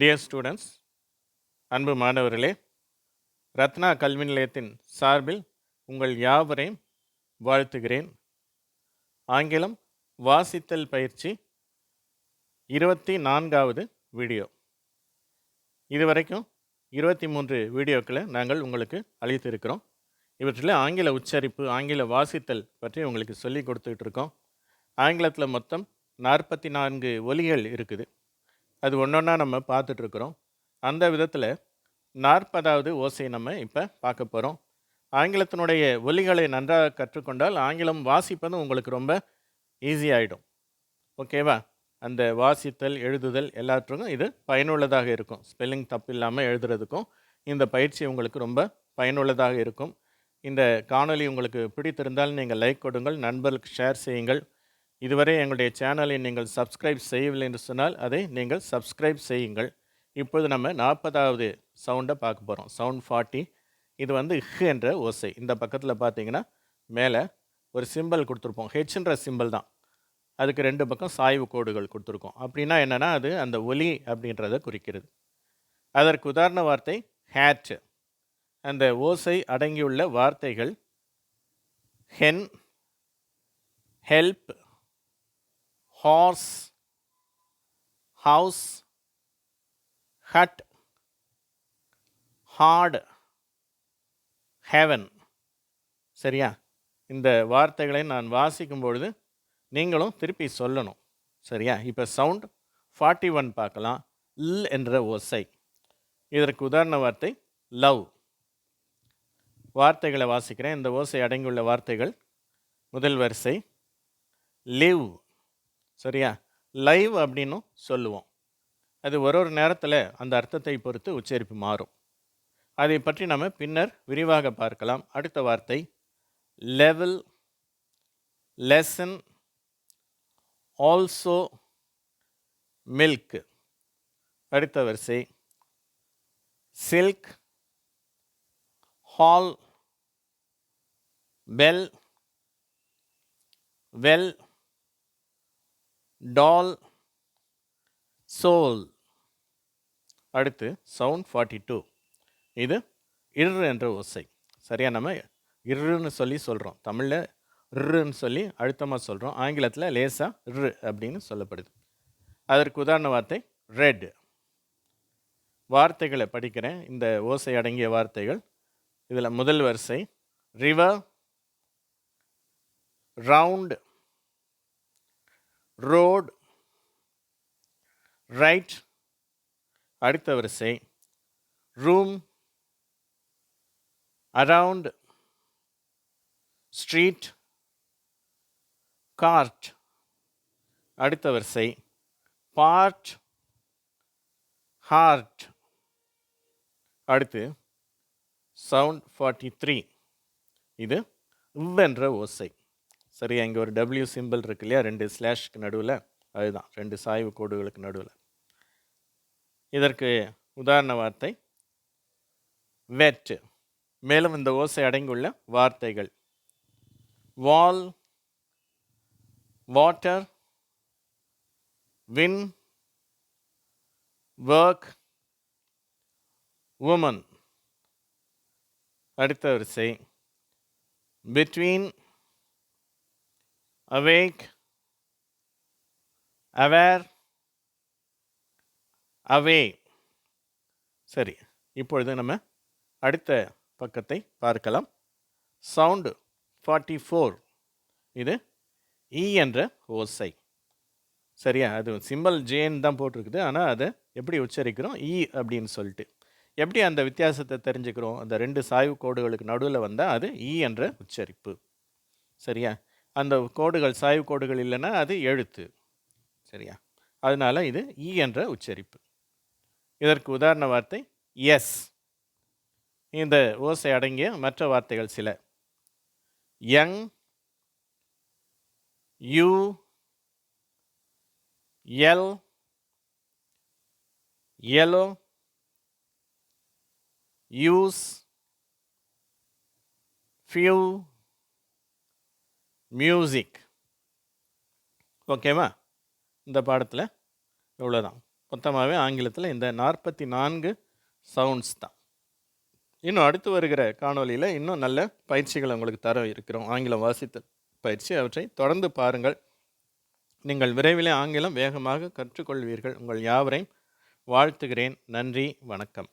Dear students அன்பு மாணவர்களே ரத்னா கல்வி நிலையத்தின் சார்பில் உங்கள் யாவரையும் வாழ்த்துகிறேன். ஆங்கிலம் வாசித்தல் பயிற்சி இருபத்தி நான்காவது வீடியோ. இதுவரைக்கும் இருபத்தி மூன்று வீடியோக்களை நாங்கள் உங்களுக்கு அளித்திருக்கிறோம். இவற்றில் ஆங்கில உச்சரிப்பு ஆங்கில வாசித்தல் பற்றி உங்களுக்கு சொல்லி கொடுத்துக்கிட்டு இருக்கோம். ஆங்கிலத்தில் மொத்தம் நாற்பத்தி நான்கு ஒலிகள் இருக்குது. அது ஒன்று ஒன்றா நம்ம பார்த்துட்ருக்குறோம். அந்த விதத்தில் நாற்பதாவது ஓசை நம்ம இப்போ பார்க்க போகிறோம் ஆங்கிலத்தினுடைய ஒலிகளை நன்றாக கற்றுக்கொண்டால் ஆங்கிலம் வாசிப்பதும் உங்களுக்கு ரொம்ப ஈஸியாகிடும் ஓகேவா அந்த வாசித்தல் எழுதுதல் எல்லாத்துக்கும் இது பயனுள்ளதாக இருக்கும். ஸ்பெல்லிங் தப்பு இல்லாமல் எழுதுறதுக்கும் இந்த பயிற்சி உங்களுக்கு ரொம்ப பயனுள்ளதாக இருக்கும். இந்த காணொலி உங்களுக்கு பிடித்திருந்தால் நீங்கள் லைக் கொடுங்கள் நண்பர்களுக்கு ஷேர் செய்யுங்கள். இதுவரை எங்களுடைய சேனலை நீங்கள் சப்ஸ்கிரைப் செய்யவில்லை என்று சொன்னால் அதை நீங்கள் சப்ஸ்கிரைப் செய்யுங்கள். இப்பொழுது நம்ம நாற்பதாவது சவுண்டை பார்க்க போகிறோம் சவுண்ட் ஃபார்ட்டி இது வந்து ஹ் என்ற ஓசை இந்த பக்கத்தில் பார்த்தீங்கன்னா மேலே ஒரு சிம்பல் கொடுத்துருப்போம். ஹெச்ன்ற சிம்பல் தான். அதுக்கு ரெண்டு பக்கம் சாய்வு கோடுகள் கொடுத்துருக்கோம். அப்படின்னா என்னென்னா அது அந்த ஒலி அப்படின்றத குறிக்கிறது. அதற்கு உதாரண வார்த்தை ஹேட் அந்த ஓசை அடங்கியுள்ள வார்த்தைகள் hen help horse house hut heart heaven. சரியா? இந்த வார்த்தைகளை நான் வாசிக்கும் பொழுது நீங்களும் திருப்பி சொல்லணும். சரியா? இப்போ சவுண்ட் ஃபார்ட்டி ஒன் பார்க்கலாம். ல் என்ற ஓசை. இதற்கு உதாரண வார்த்தை லவ் வார்த்தைகளை வாசிக்கிறேன். இந்த ஓசை அடங்கியுள்ள வார்த்தைகள். முதல் வரிசை லிவ் சரியா? லைவ் அப்படின்னும் சொல்லுவோம். அது ஒரு ஒரு நேரத்தில் அந்த அர்த்தத்தை பொறுத்து உச்சரிப்பு மாறும். அதை பற்றி நம்ம பின்னர் விரிவாக பார்க்கலாம். அடுத்த வார்த்தை லெவல் லெசன் ஆல்சோ மில்க் அடுத்த வரிசை silk hall bell well tall soul. அடுத்து சவுண்ட் ஃபார்ட்டி டூ. இது இரு என்ற ஓசை. சரியா? நம்ம இருன்னு சொல்லி சொல்கிறோம் தமிழில் ருன்னு சொல்லி அழுத்தமாக சொல்கிறோம் ஆங்கிலத்தில் லேசாக ரு அப்படின்னு சொல்லப்படுது. அதற்கு உதாரண வார்த்தை ரெட். வார்த்தைகளை படிக்கிறேன். இந்த ஓசை அடங்கிய வார்த்தைகள். இதில் முதல் வரிசை ரிவர் ரவுண்ட் ரோட் ரைட் அடுத்த வரிசை ரூம் அரவுண்ட் ஸ்ட்ரீட் கார்ட். அடுத்த வரிசை பார்ட் ஹார்ட். அடுத்து சவுண்ட் ஃபார்ட்டி த்ரீ இது இவ்வென்ற ஓசை. சரியா? இங்கே ஒரு டபிள்யூ சிம்பிள் இருக்கு இல்லையா? ரெண்டு ஸ்லாஷ்க்கு நடுவில். அதுதான். ரெண்டு சாய்வு கோடுகளுக்கு நடுவில். இதற்கு உதாரண வார்த்தை. வெட் மேலும் இந்த ஓசை அடங்கியுள்ள வார்த்தைகள். Wall water win work woman. அடுத்த வரிசை. பிட்வீன் அவேக் அவேர் அவே சரி இப்பொழுது நம்ம அடுத்த பக்கத்தை பார்க்கலாம். சவுண்டு ஃபார்ட்டி ஃபோர் இது இ என்ற ஓசை. சரியா? அது சிம்பிள் ஜேன்னு தான் போட்டிருக்குது. ஆனால் அதை எப்படி உச்சரிக்கிறோம்? இ அப்படின்னு சொல்லிட்டு. எப்படி அந்த வித்தியாசத்தை தெரிஞ்சுக்கிறோம்? அந்த ரெண்டு சாய்வு கோடுகளுக்கு நடுவில் வந்தால் அது இ என்ற உச்சரிப்பு. சரியா? அந்த கோடுகள் சாய்வு கோடுகள் இல்லைன்னா அது எழுத்து. சரியா? அதனால இது இ என்ற உச்சரிப்பு. இதற்கு உதாரண வார்த்தை எஸ் இந்த ஓசை அடங்கிய மற்ற வார்த்தைகள் சில. Young you yell yellow use few music ஓகேவா இந்த பாடத்தில் இவ்வளோதான் மொத்தமாகவே ஆங்கிலத்தில் இந்த நாற்பத்தி நான்கு சவுண்ட்ஸ் தான். இன்னும் அடுத்து வருகிற காணொளியில் இன்னும் நல்ல பயிற்சிகளை உங்களுக்கு தர இருக்கிறோம். ஆங்கிலம் வாசித்தல் பயிற்சி. அவற்றை தொடர்ந்து பாருங்கள். நீங்கள் விரைவிலே ஆங்கிலம் வேகமாக கற்றுக்கொள்வீர்கள். உங்கள் யாவரையும் வாழ்த்துகிறேன். நன்றி. வணக்கம்.